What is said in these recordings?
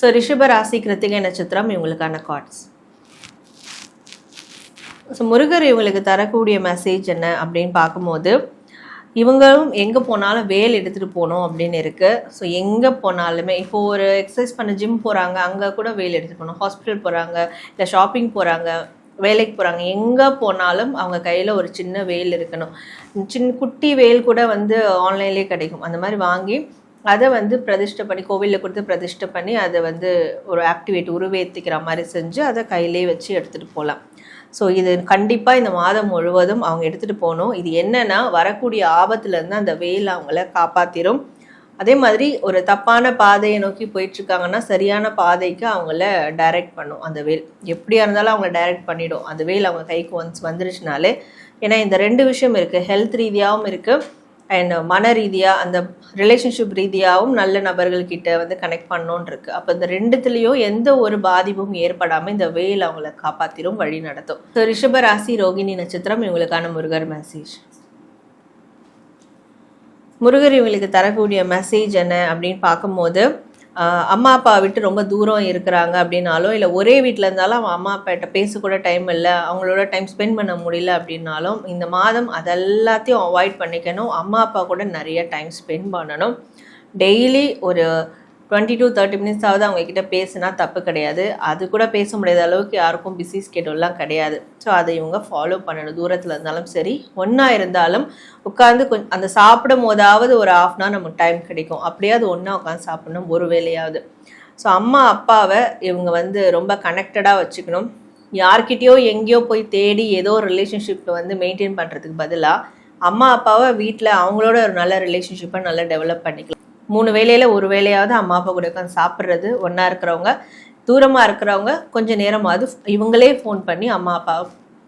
So ரிஷப ராசி கிருத்திகை நட்சத்திரம் இவங்களுக்கான கார்ட்ஸ் ஸோ முருகர் இவங்களுக்கு தரக்கூடிய மெசேஜ் என்ன அப்படின்னு பார்க்கும்போது இவங்களும் எங்கே போனாலும் வேல் எடுத்துகிட்டு போகணும் அப்படின்னு இருக்குது ஸோ எங்கே போனாலுமே இப்போ ஒரு எக்ஸசைஸ் பண்ண ஜிம் போகிறாங்க அங்கே கூட வேல் எடுத்துகிட்டு போகணும். ஹாஸ்பிட்டல் போகிறாங்க இல்லை ஷாப்பிங் போகிறாங்க வேலைக்கு போகிறாங்க எங்கே போனாலும் அவங்க கையில் ஒரு சின்ன வேல் இருக்கணும். சின்ன குட்டி வேல் கூட வந்து ஆன்லைன்லேயே கிடைக்கும். அந்த மாதிரி வாங்கி அதை வந்து பிரதிஷ்டை பண்ணி கோவிலில் கொடுத்து பிரதிஷ்டை பண்ணி அதை வந்து ஒரு ஆக்டிவேட் உருவேற்றிக்கிற மாதிரி செஞ்சு அதை கையிலே வச்சு எடுத்துகிட்டு போகலாம் ஸோ இது கண்டிப்பாக இந்த மாதம் முழுவதும் அவங்க எடுத்துகிட்டு போகணும். இது என்னென்னா வரக்கூடிய ஆபத்துலேருந்து அந்த வெயில் அவங்கள காப்பாற்றிடும் அதே மாதிரி ஒரு தப்பான பாதையை நோக்கி போயிட்டுருக்காங்கன்னா சரியான பாதைக்கு அவங்கள டைரக்ட் பண்ணும் அந்த வேல். எப்படியா இருந்தாலும் அவங்கள டைரக்ட் பண்ணிவிடும் அந்த வேல் அவங்க கைக்கு ஒன்ஸ் வந்துருச்சுனாலே. ஏன்னா இந்த ரெண்டு விஷயம் இருக்குது ஹெல்த் ரீதியாகவும் இருக்குது அண்ட் uh, மன ரீதியாக அந்த ரிலேஷன்ஷிப் ரீதியாகவும் நல்ல நபர்கள்கிட்ட வந்து கனெக்ட் பண்ணோன்னு இருக்குது அப்போ இந்த ரெண்டுத்துலேயும் எந்த ஒரு பாதிப்பும் ஏற்படாமல் இந்த வெயில் அவங்கள காப்பாற்றிடும் வழி நடத்தும். ஸோ ரிஷப ராசி ரோகிணி நட்சத்திரம் இவங்களுக்கான முருகர் மெசேஜ் முருகர் இவங்களுக்கு தரக்கூடிய மெசேஜ் என்ன அப்படின்னு பார்க்கும்போது அம்மா அப்பா விட்டு ரொம்ப தூரம் இருக்கிறாங்க அப்படின்னாலும் இல்லை ஒரே வீட்டில் இருந்தாலும் அவன் அம்மா அப்பாட்ட பேசக்கூட டைம் இல்லை அவங்களோட டைம் ஸ்பெண்ட் பண்ண முடியல அப்படின்னாலும் இந்த மாதம் அதெல்லாத்தையும் அவாய்ட் பண்ணிக்கணும். அம்மா அப்பா கூட நிறைய டைம் ஸ்பெண்ட் பண்ணணும். டெய்லி ஒரு டுவெண்ட்டி டூ தேர்ட்டி மினிட்ஸாவது அவங்கக்கிட்ட பேசுனா தப்பு கிடையாது. அது கூட பேச முடியாத அளவுக்கு யாருக்கும் பிஸி ஸ்கெடியூல்லாம் கிடையாது. ஸோ அதை இவங்க ஃபாலோ பண்ணணும். தூரத்தில் இருந்தாலும் சரி ஒன்றா இருந்தாலும் உட்காந்து கொஞ்சம் அந்த சாப்பிடும் போதாவது ஒரு ஆஃப் அன் நமக்கு டைம் கிடைக்கும். அப்படியாவது ஒன்றா உட்காந்து சாப்பிடணும் ஒரு வேலையாவது ஸோ அம்மா அப்பாவை இவங்க வந்து ரொம்ப கனெக்டடாக வச்சுக்கணும். யார்கிட்டயோ எங்கேயோ போய் தேடி ஏதோ ஒரு ரிலேஷன்ஷிப்பை வந்து மெயின்டைன் பண்ணுறதுக்கு பதிலாக அம்மா அப்பாவை வீட்டில் அவங்களோட ஒரு நல்ல ரிலேஷன்ஷிப்பை நல்லா டெவலப் பண்ணிக்கலாம். மூணு வேளையில் ஒரு வேலையாவது அம்மா அப்பா கூட உட்காந்து சாப்பிட்றது ஒன்றா இருக்கிறவங்க தூரமாக இருக்கிறவங்க கொஞ்சம் நேரமாவது இவங்களே ஃபோன் பண்ணி அம்மா அப்பா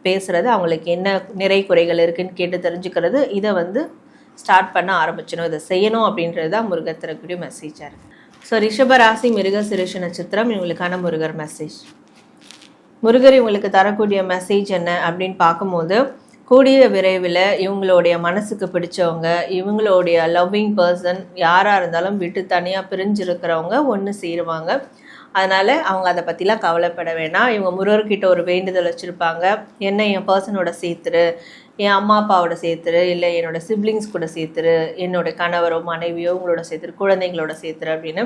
பேசுகிறது அவங்களுக்கு என்ன நிறை குறைகள் இருக்குன்னு கேட்டு தெரிஞ்சுக்கிறது இதை வந்து ஸ்டார்ட் பண்ண ஆரம்பிச்சிடும் இதை செய்யணும் அப்படின்றது தான் முருகர் தரக்கூடிய மெசேஜாக இருக்குது ஸோ ரிஷபராசி மிருக சிறுஷ நட்சத்திரம் இவங்களுக்கான முருகர் மெசேஜ் முருகர் இவங்களுக்கு தரக்கூடிய மெசேஜ் என்ன அப்படின்னு பார்க்கும்போது கூடிய விரைவில் இவங்களுடைய மனசுக்கு பிடிச்சவங்க இவங்களுடைய லவ்விங் பர்சன் யாராக இருந்தாலும் விட்டு தனியாக பிரிஞ்சிருக்கிறவங்க ஒன்று சேருவாங்க. அதனால் அவங்க அதை பற்றிலாம் கவலைப்பட வேணாம். இவங்க முருகர்கிட்ட ஒரு வேண்டுதல் வச்சுருப்பாங்க. என்ன என் பர்சனோட சேர்த்துரு என் அம்மா அப்பாவோட சேர்த்துரு இல்லை என்னோட சிப்ளிங்ஸ் கூட சேர்த்துரு என்னோட கணவரோ மனைவியோ உங்களோட சேர்த்துரு குழந்தைங்களோட சேர்த்துரு அப்படின்னு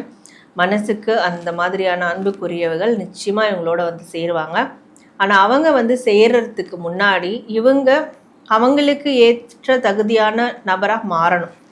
மனசுக்கு அந்த மாதிரியான அன்புக்குரியவர்கள் நிச்சயமாக இவங்களோட வந்து சேருவாங்க. ஆனால் அவங்க வந்து சேர்றதுக்கு முன்னாடி இவங்க அவங்களுக்கு ஏற்ற தகுதியான நபராக மாறணும்.